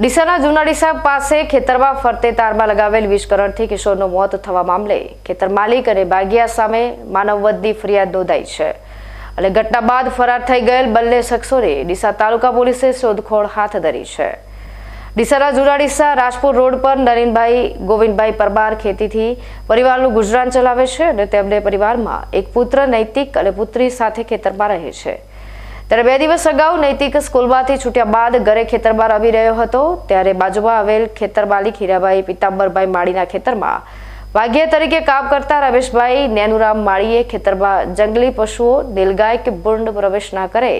ડીસાના જૂના ડીસા પાસે ખેતરમાં ફરતે તારમાં લગાવેલ વીજ કરંટથી કિશોરનું મોત થવા મામલે ખેતર માલિક અને બાગિયા સામે માનવવધની ફરિયાદ નોંધાઈ છે. અને ઘટના બાદ ફરાર થઈ ગયેલ બંને શખ્સોને ડીસા તાલુકા પોલીસે શોધખોળ હાથ ધરી છે. ડીસાના જૂના ડીસા રાજપુર રોડ પર નરેનભાઈ, ગોવિંદભાઈ પરમાર ખેતીથી પરિવારનું ગુજરાન ચલાવે છે અને તેમને પરિવારમાં એક પુત્ર, નૈતિક અને પુત્રી સાથે ખેતરમાં રહે છે. ત્યારે બે દિવસ અગાઉ નૈતિક સ્કૂલમાંથી છૂટ્યા બાદ ઘરે ખેતરબાર આવી રહ્યો હતો, ત્યારે બાજુમાં આવેલ ખેતરબાલી ખીરાભાઈ પિતાંબરભાઈ માળીના ખેતરમાં વાઘિયા તરીકે કામ કરતા રમેશભાઈ નેનુરામ માળીએ ખેતરમાં જંગલી પશુઓ, નીલગાય કે ભૂંડ પ્રવેશ ના કરે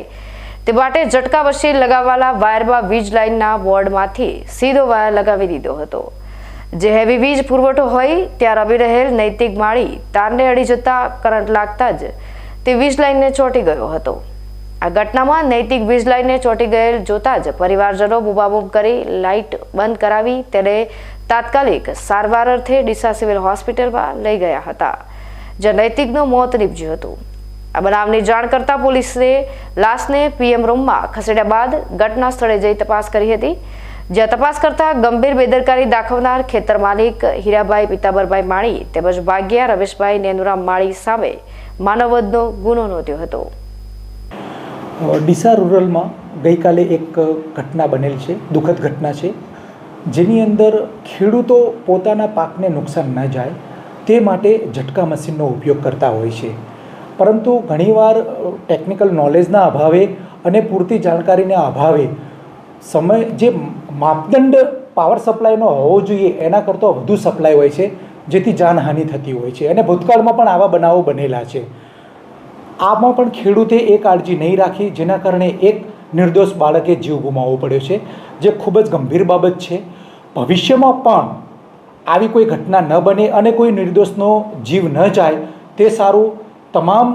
તે માટે ઝટકા વચ્ચે લગાવવાના વાયરમાં વીજ લાઇનના બોર્ડમાંથી સીધો વાયર લગાવી દીધો હતો. જે હેવી વીજ પુરવઠો હોય, ત્યાં રમી રહેલ નૈતિક માળી તારને અડી જતા કરંટ લાગતા જ તે વીજ લાઇનને ચોંટી ગયો હતો. આ ઘટનામાં નૈતિક વીજ લાઇનને ચોંટી ગયેલ જોતા જ પરિવારજનો બુબાબુબ કરી લાઇટ બંધ કરાવી તેને તાત્કાલિક સારવાર અર્થે ડીસા સિવિલ હોસ્પિટલમાં લઈ ગયા હતા. જે નૈતિકનું મોત નીપજ્યું હતું. આ બનાવની જાણ કરતા પોલીસે લાશને પીએમ રૂમમાં ખસેડ્યા બાદ ઘટના સ્થળે જઈ તપાસ કરી હતી. જ્યાં તપાસ કરતા ગંભીર બેદરકારી દાખવનાર ખેતર માલિક હીરાભાઈ પિતાબરભાઈ માળી તેમજ ભાગ્યા રમેશભાઈ નેનુરામ માળી સામે માનવવધનો ગુનો નોંધ્યો હતો. ડીસા રૂરલમાં ગઈકાલે એક ઘટના બનેલ છે, દુઃખદ ઘટના છે, જેની અંદર ખેડૂતો પોતાના પાકને નુકસાન ન જાય, તે માટે ઝટકા મશીનનો ઉપયોગ કરતા હોય છે. પરંતુ ઘણીવાર ટેકનિકલ નોલેજના અભાવે અને પૂરતી જાણકારીના અભાવે, સમય, જે માપદંડ પાવર સપ્લાયનો હોવો જોઈએ, એના કરતાં વધુ સપ્લાય હોય છે, જેથી જાનહાનિ થતી હોય છે. અને ભૂતકાળમાં પણ આવા બનાવો બનેલા છે. આમાં પણ ખેડૂતે એ કાળજી નહીં રાખી, જેના કારણે એક નિર્દોષ બાળકે જીવ ગુમાવવો પડ્યો છે, જે ખૂબ જ ગંભીર બાબત છે. ભવિષ્યમાં પણ આવી કોઈ ઘટના ન બને અને કોઈ નિર્દોષનો જીવ ન જાય, તે સારું તમામ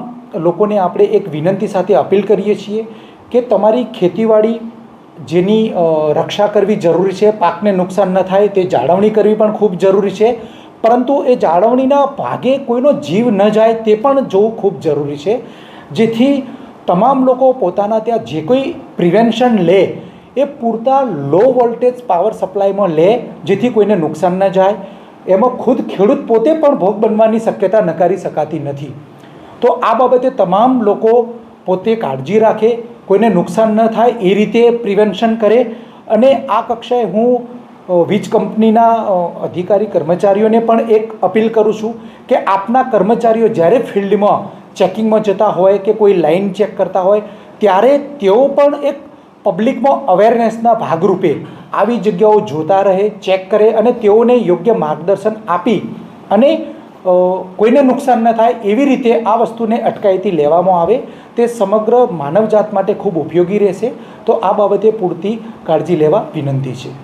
લોકોને આપણે એક વિનંતી સાથે અપીલ કરીએ છીએ કે તમારી ખેતીવાડી જેની રક્ષા કરવી જરૂરી છે, પાકને નુકસાન ન થાય, તે જાળવણી કરવી પણ ખૂબ જરૂરી છે. પરંતુ એ જાળવણીના ભાગે કોઈનો જીવ ન જાય તે પણ જોવું ખૂબ જરૂરી છે. જેથી તમામ લોકો પોતાના ત્યાં જે કોઈ પ્રિવેન્શન લે, એ પૂરતા લો વોલ્ટેજ પાવર સપ્લાયમાં લે, જેથી કોઈને નુકસાન ન જાય. એમાં ખુદ ખેડૂત પોતે પણ ભોગ બનવાની શક્યતા નકારી શકાતી નથી. તો આ બાબતે તમામ લોકો પોતે કાળજી રાખે, કોઈને નુકસાન ન થાય એ રીતે પ્રિવેન્શન કરે. અને આ કક્ષાએ હું વીજ કંપનીના અધિકારી કર્મચારીઓને પણ એક અપીલ કરું છું કે આપના કર્મચારીઓ જ્યારે ફિલ્ડમાં ચેકિંગમાં જતા હોય કે કોઈ લાઈન ચેક કરતા હોય, ત્યારે તેઓ પણ એક પબ્લિકમાં અવેરનેસના ભાગરૂપે આવી જગ્યાઓ જોતા રહે, ચેક કરે અને તેઓને યોગ્ય માર્ગદર્શન આપી અને કોઈને નુકસાન ન થાય એવી રીતે આ વસ્તુને અટકાયતી લેવામાં આવે. તે સમગ્ર માનવજાત માટે ખૂબ ઉપયોગી રહેશે. તો આ બાબતે પૂરતી કાળજી લેવા વિનંતી છે.